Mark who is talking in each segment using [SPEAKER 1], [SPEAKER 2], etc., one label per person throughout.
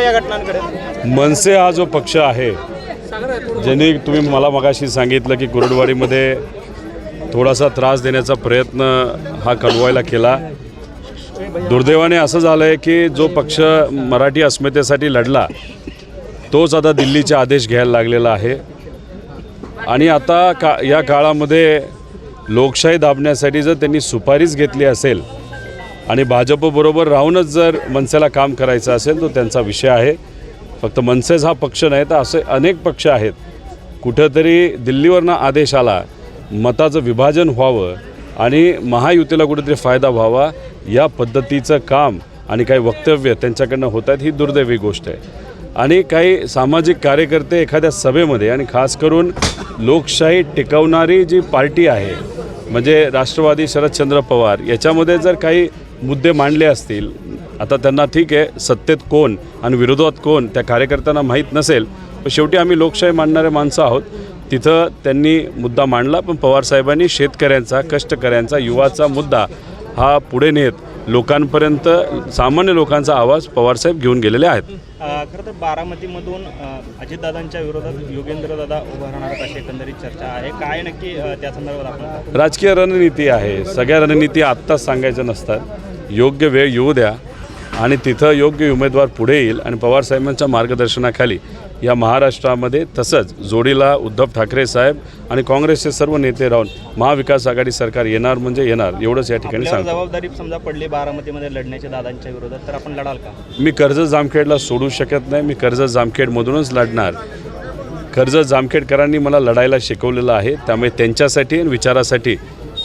[SPEAKER 1] या घटनांकडे?
[SPEAKER 2] मनसे हा जो पक्ष आहे ज्यांनी तुम्ही मला मगाशी सांगितलं की कुरडवाडीमध्ये थोडासा त्रास देण्याचा प्रयत्न हा कळवायला केला. दुर्दैवाने असं झालं आहे की जो पक्ष मराठी अस्मितेसाठी लढला तोच आता दिल्लीचे आदेश घ्यायला लागलेला आहे. आणि आता का या काळामध्ये लोकशाही दाबण्यासाठी जर त्यांनी सुपारीच घेतली असेल आणि भाजपबरोबर राहूनच जर मनसेला काम करायचं असेल तो त्यांचा विषय आहे. फक्त मनसेच हा पक्ष नाही तर असे अनेक पक्ष आहेत. कुठंतरी दिल्लीवरनं आदेश आला मताचं विभाजन व्हावं आणि महायुतीला कुठेतरी फायदा व्हावा या पद्धतीचं काम आणि काही वक्तव्य त्यांच्याकडनं होत आहेत ही दुर्दैवी गोष्ट आहे. आणि काही सामाजिक कार्यकर्ते एखाद्या सभेमध्ये आणि खास करून लोकशाही टिकवणारी जी पार्टी आहे म्हणजे राष्ट्रवादी शरदचंद्र पवार याच्यामध्ये जर काही मुद्दे मांडले असतील आता त्यांना ठीक आहे सत्तेत कोण आणि विरोधात कोण त्या कार्यकर्त्यांना माहीत नसेल पण शेवटी आम्ही लोकशाही मांडणारे माणसं आहोत. तिथं त्यांनी मुद्दा मांडला पण पवारसाहेबांनी शेतकऱ्यांचा कष्टकऱ्यांचा युवाचा मुद्दा हा पुढे नेत लोकांपर्यंत सामान्य लोकांचा आवाज पवारसाहेब घेऊन गेलेले आहेत.
[SPEAKER 1] खरं तर बारामतीमधून अजितदादांच्या विरोधात योगेंद्र दादा उभा राहणार अशी एकंदरीत चर्चा आहे. काय नक्की त्या संदर्भात आपण?
[SPEAKER 2] राजकीय रणनीती आहे. सगळ्या रणनीती आत्ताच सांगायच्या नसतात. योग्य वेळ येऊ द्या आणि तिथं योग्य उमेदवार पुढे येईल आणि पवारसाहेबांच्या मार्गदर्शनाखाली या महाराष्ट्रामध्ये तसंच जोडीला उद्धव ठाकरे साहेब आणि काँग्रेसचे सर्व नेते राहून महाविकास आघाडी सरकार येणार म्हणजे येणार एवढंच या ठिकाणी सांगतो.
[SPEAKER 1] जबाबदारी समजा पडली बारामतीमध्ये लढण्याच्या दादांच्या विरोधात तर आपण लढाल का?
[SPEAKER 2] मी कर्जत जामखेडला सोडू शकत नाही मी कर्जत जामखेडमधूनच लढणार. कर्जत जामखेडकरांनी मला लढायला शिकवलेलं आहे त्यामुळे त्यांच्यासाठी आणि विचारासाठी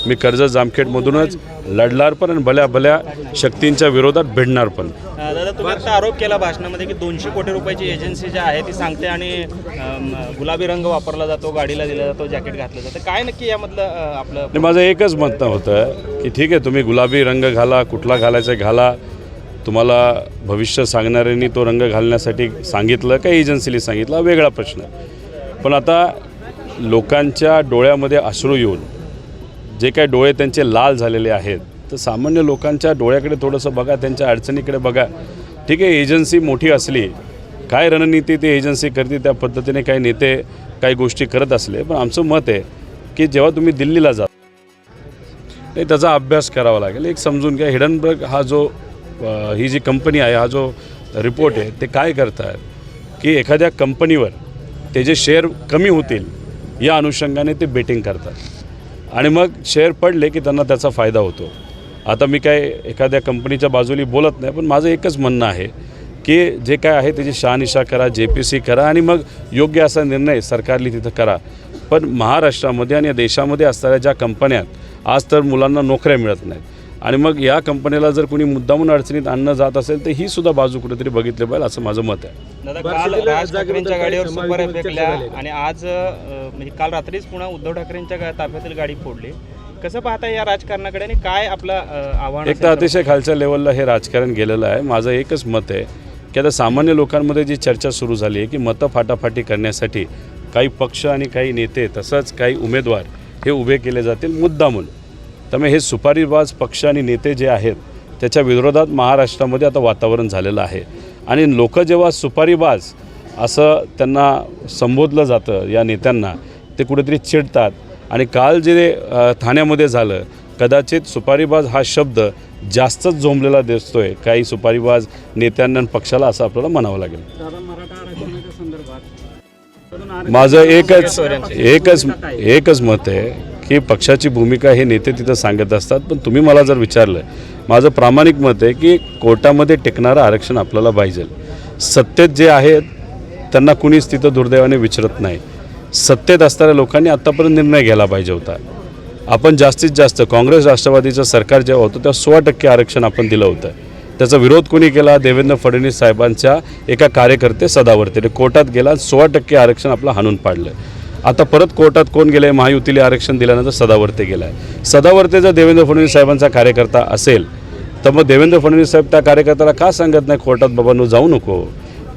[SPEAKER 2] मी कर्जत जामखेडमधूनच लढणार पण आणि भल्या भल्या शक्तींच्या विरोधात भिडणार पण
[SPEAKER 1] दादा तुम्ही आता आरोप केला भाषणामध्ये की दोनशे कोटी रुपयाची एजन्सी जी आहे ती सांगते आणि अम, गुलाबी रंग वापरला जातो गाडीला दिला जातो जॅकेट घातलं जातं. काय नक्की यामधलं अ, आपलं
[SPEAKER 2] आणि माझं एकच म्हणणं होतं की ठीक आहे तुम्ही गुलाबी रंग घाला कुठला घालायचा घाला. तुम्हाला भविष्य सांगणाऱ्यांनी तो रंग घालण्यासाठी सांगितलं का एजन्सीने सांगितलं हा वेगळा प्रश्न आहे. पण आता लोकांच्या डोळ्यामध्ये अश्रू येऊन जे काय डोळे त्यांचे लाल झालेले आहेत तर सामान्य लोकांच्या डोळ्याकडे थोडंसं बघा त्यांच्या अडचणीकडे बघा. ठीक आहे एजन्सी मोठी असली काय रणनीती ती एजन्सी करते त्या पद्धतीने काही नेते काही गोष्टी करत असले पण आमचं मत आहे की जेव्हा तुम्ही दिल्लीला जा नाही त्याचा अभ्यास करावा लागेल. एक समजून घ्या हिडनबर्ग हा जो ही जी कंपनी आहे हा जो रिपोर्ट आहे ते काय करतात की एखाद्या कंपनीवर ते जे शेअर कमी होतील या अनुषंगाने ते बेटिंग करतात. आणि मग शेअर पडले की त्यांना त्याचा फायदा होतो. आता मी काय एखाद्या कंपनीच्या बाजूली बोलत नाही पण माझं एकच म्हणणं आहे की जे काय आहे त्याची शहानिशा करा जे पी सी करा आणि मग योग्य असा निर्णय सरकारने तिथं करा. पण महाराष्ट्रामध्ये आणि या देशामध्ये असणाऱ्या ज्या कंपन्यात आज तर मुलांना नोकऱ्या मिळत नाहीत. आणि मग या कंपनीला जर कोणी मुद्दामून अडचणीत आणणं जात असेल तर ही सुद्धा बाजू कुठेतरी बघितली पाहिजे असं माझं मत आहे.
[SPEAKER 1] दादा काल राज ठाकरेंच्या गाडीवर सुपाऱ्या फेकल्या आणि आज म्हणजे काल रात्रीच पुन्हा उद्धव ठाकरेंच्या ताफ्यातील गाडी फोडली. कसं पाहता या राजकारणाकडे आणि काय आपलं आव्हान
[SPEAKER 2] एक तर अतिशय खालच्या लेवलला हे राजकारण गेलेलं आहे. माझं एकच मत आहे की आता सामान्य लोकांमध्ये जी चर्चा सुरू झाली आहे की मतं फाटाफाटी करण्यासाठी काही पक्ष आणि काही नेते तसंच काही उमेदवार हे उभे केले जातील मुद्दामून. त्यामुळे हे सुपारीबाज पक्ष आणि नेते जे आहेत त्याच्या विरोधात महाराष्ट्रामध्ये आता वातावरण झालेलं आहे. आणि लोक जेव्हा सुपारीबाज असं त्यांना संबोधलं जातं या नेत्यांना ते कुठेतरी चिडतात. आणि काल जे ठाण्यामध्ये झालं कदाचित सुपारीबाज हा शब्द जास्तच झोंबलेला दिसतोय. काही सुपारीबाज नेत्यांना पक्षाला असं आपल्याला म्हणावं लागेल. माझं एकच एकच एकच मत आहे. की पक्षाची भूमिका हे नेते तिथं सांगत असतात. पण तुम्ही मला जर विचारलं माझं प्रामाणिक मत आहे की कोर्टामध्ये टिकणारं आरक्षण आपल्याला पाहिजे. सत्तेत जे आहेत त्यांना कुणीच तिथं दुर्दैवाने विचारत नाही. सत्तेत असणाऱ्या लोकांनी आत्तापर्यंत निर्णय घ्यायला पाहिजे होता. आपण जास्तीत जास्त काँग्रेस राष्ट्रवादीचं सरकार जेव्हा होतं तेव्हा सोळा टक्के आरक्षण आपण दिलं होतं. त्याचा विरोध कोणी केला? देवेंद्र फडणवीस साहेबांच्या एका कार्यकर्ते सदावर्ते. कोर्टात गेला सोळा टक्के आरक्षण आपलं हाणून पाडलं. आता परत कोर्टात कोण गेले महायुतीला आरक्षण दिल्यानंतर सदावर्ते गेला आहे सदावर्ते जर देवेंद्र फडणवीस साहेबांचा कार्यकर्ता असेल तर मग देवेंद्र फडणवीस साहेब त्या कार्यकर्त्याला का सांगत नाही कोर्टात बाबांनो जाऊ नको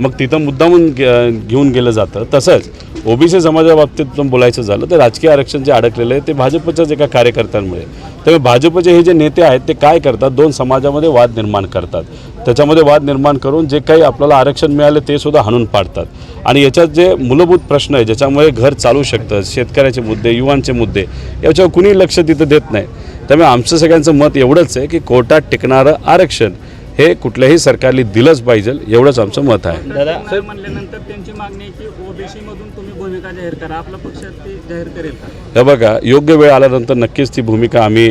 [SPEAKER 2] मग तिथं मुद्दामून घेऊन गेलं जातं. तसंच ओबीसी समाजाबाबतीत पण बोलायचं झालं तर राजकीय आरक्षण जे अडकलेलं आहे ते भाजपच्याच एका कार्यकर्त्यांमुळे. त्यामुळे भाजपचे हे जे नेते आहेत ते काय करतात? दोन समाजामध्ये वाद निर्माण करतात. त्याच्यामध्ये वाद निर्माण करून जे काही आपल्याला आरक्षण मिळाले ते सुद्धा हाणून पाडतात. आणि याच्यात जे मूलभूत प्रश्न आहे ज्याच्यामुळे घर चालू शकतं शेतकऱ्याचे मुद्दे युवांचे मुद्दे याच्यावर कुणी लक्ष तिथं देत नाही. त्यामुळे आमचं सगळ्यांचं मत एवढंच आहे की कोर्टात टिकणारं आरक्षण हे कुठल्याही सरकारने दिलंच पाहिजे एवढंच आमचं मत आहे.
[SPEAKER 1] दादा
[SPEAKER 3] साहेब म्हणल्यानंतर त्यांची मागणी आहे की ओबीसी मधून तुम्ही भूमिका जाहीर करा. आपला पक्ष ते जाहीर करेल का?
[SPEAKER 2] हे बघा योग्य वेळ आल्यानंतर नक्कीच ती भूमिका आम्ही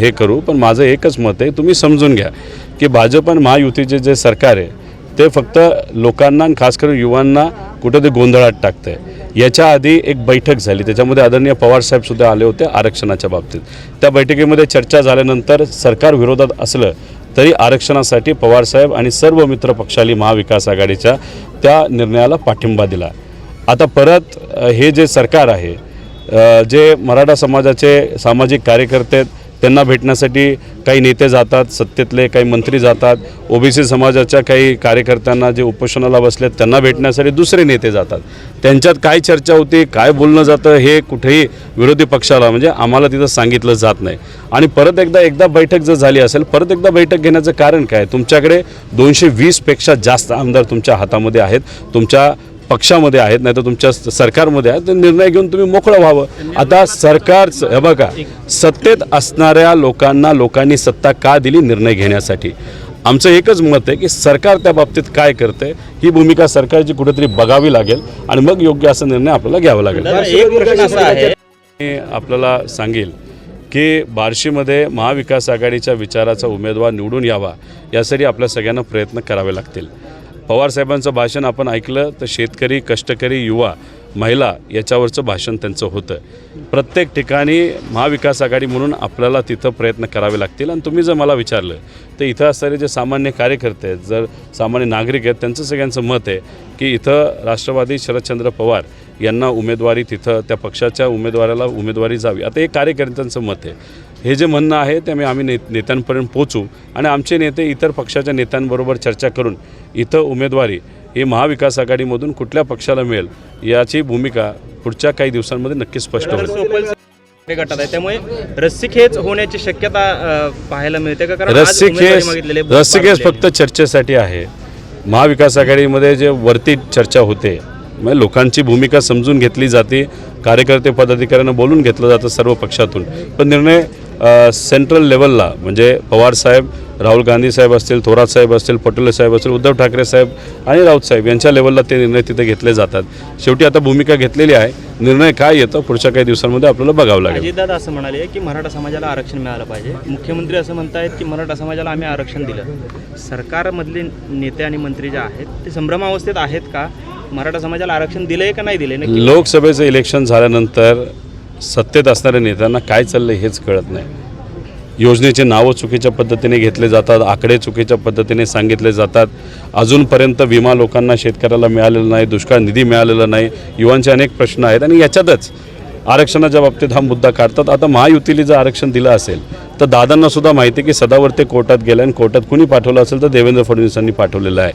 [SPEAKER 2] हे करू पण माझं एकच मत आहे तुम्ही समजून घ्या की भाजप आणि महायुतीचे जे सरकार आहे ते फक्त लोकांना आणि खास करून युवांना कुठं ते गोंधळात टाकतं आहे याच्या आधी एक बैठक झाली त्याच्यामध्ये आदरणीय पवारसाहेब सुद्धा आले होते आरक्षणाच्या बाबतीत. त्या बैठकीमध्ये चर्चा झाल्यानंतर सरकार विरोधात असलं तरी आरक्षणासाठी पवारसाहेब आणि सर्व मित्र पक्षाली महाविकास आघाडीच्या त्या निर्णयाला पाठिंबा दिला. आता परत हे जे सरकार आहे जे मराठा समाजाचे सामाजिक कार्यकर्ते आहेत त्यांना भेटण्यासाठी काही नेते जातात सत्तेतले काही मंत्री जातात ओबीसी समाजाच्या काही कार्यकर्त्यांना जे उपोषणाला बसले त्यांना भेटण्यासाठी दुसरे नेते जातात. त्यांच्यात काय चर्चा होती काय बोलणं जातं हे कुठेही विरोधी पक्षाला म्हणजे आम्हाला तिथं सांगितलं जात नाही. आणि परत एकदा एकदा बैठक जर झाली असेल परत एकदा बैठक घेण्याचं कारण काय? तुमच्याकडे दोनशे वीसपेक्षा जास्त आमदार तुमच्या हातामध्ये आहेत. तुमच्या पक्षामध्ये आहेत नाही तर तुमच्या सरकारमध्ये आहेत तर निर्णय घेऊन तुम्ही मोकळं व्हावं. आता सरकारचं हे बघा सत्तेत असणाऱ्या लोकांना लोकांनी सत्ता का दिली निर्णय घेण्यासाठी? आमचं एकच मत आहे की सरकार त्या बाबतीत काय करते ही भूमिका सरकारची कुठेतरी बघावी लागेल आणि मग योग्य असा निर्णय आपल्याला घ्यावा लागेल.
[SPEAKER 1] दादा एक प्रश्न असा आहे.
[SPEAKER 2] मी आपल्याला सांगेल की बार्शीमध्ये महाविकास आघाडीच्या विचाराचा उमेदवार निवडून यावा यासाठी आपल्या सगळ्यांना प्रयत्न करावे लागतील. पवारसाहेबांचं भाषण आपण ऐकलं तर शेतकरी कष्टकरी युवा महिला याच्यावरचं भाषण त्यांचं होतं. प्रत्येक ठिकाणी महाविकास आघाडी म्हणून आपल्याला तिथं प्रयत्न करावे लागतील आणि तुम्ही जर मला विचारलं तर इथं असणारे जे सामान्य कार्यकर्ते आहेत जर सामान्य नागरिक आहेत त्यांचं सगळ्यांचं मत आहे की इथं राष्ट्रवादी शरदचंद्र पवार यांना उमेदवारी तिथं त्या पक्षाच्या उमेदवाराला उमेदवारी जावी. आता हे कार्यकर्त्यांचं मत आहे. हे जे म्हणणं आहे ते आम्ही आम्ही ने नेत्यांपर्यंत पोचू आणि आमचे नेते इतर पक्षाच्या नेत्यांबरोबर चर्चा करून इथं उमेदवारी ही महाविकास आघाडीमधून कुठल्या पक्षाला मिळेल याची भूमिका पुढच्या काही दिवसांमध्ये नक्की स्पष्ट होईल.
[SPEAKER 1] सोपल ते गटात आहे. त्यामुळे रस्सीखेच होण्याची शक्यता पाहायला मिळते का? कारण आज उमेदवारी
[SPEAKER 2] रस्सीखेच फक्त चर्चेसाठी आहे. महाविकास आघाडीमध्ये जे वरती चर्चा होते म्हणजे लोकांची भूमिका समजून घेतली जाते कार्यकर्ते पदाधिकाऱ्यांना बोलून घेतलं जातं सर्व पक्षातून. पण निर्णय सेंट्रल लेवलला म्हणजे पवार साहेब राहुल गांधी साहेब असतील थोरात साहेब असतील पटोले साहेब असतील उद्धव ठाकरे साहेब आणि राऊत साहेब यांच्या लेवलला ते निर्णय तिथे घेतले जातात. शेवटी आता भूमिका घेतलेली आहे. निर्णय काय येतो? पुढच्या काही दिवसांमध्ये आपल्याला बघावं लागेल.
[SPEAKER 1] अजितदादा असं म्हणाले की मराठा समाजाला आरक्षण मिळालं पाहिजे. मुख्यमंत्री असं म्हणतायत की मराठा समाजाला आम्ही आरक्षण दिलं. सरकारमधले नेते आणि मंत्री जे आहेत ते संभ्रमावस्थेत आहेत का? मराठा समाजाला आरक्षण दिलंय का नाही नक्की.
[SPEAKER 2] लोकसभेचं इलेक्शन झाल्यानंतर सत्तेत असणाऱ्या नेत्यांना काय चाललं हेच कळत नाही. योजनेचे नावं चुकीच्या पद्धतीने घेतले जातात आकडे चुकीच्या पद्धतीने सांगितले जातात. अजूनपर्यंत विमा लोकांना शेतकऱ्याला मिळालेला नाही दुष्काळ निधी मिळालेला नाही. युवांचे अनेक प्रश्न आहेत आणि याच्यातच आरक्षणाच्या बाबतीत हा मुद्दा काढतात. आता महायुतीला जर आरक्षण दिलं असेल तर दादांना सुद्धा माहिती आहे की सदावर्ते कोर्टात गेलं आणि कोर्टात कुणी पाठवलं असेल तर देवेंद्र फडणवीसांनी पाठवलेलं आहे.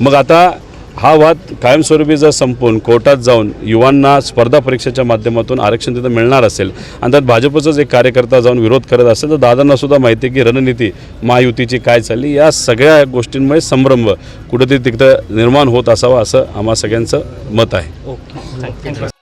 [SPEAKER 2] मग आता हा वाद कायमस्वरूपी जर संपून कोर्टात जाऊन युवांना स्पर्धा परीक्षेच्या माध्यमातून आरक्षण तिथं मिळणार असेल आणि त्यात भाजपचाच एक कार्यकर्ता जाऊन विरोध करत असेल तर दादांना सुद्धा माहिती आहे की रणनीती महायुतीची काय चालली या सगळ्या गोष्टींमुळे संभ्रम कुठेतरी तिथं निर्माण होत असावा असं आम्हा सगळ्यांचं मत आहे.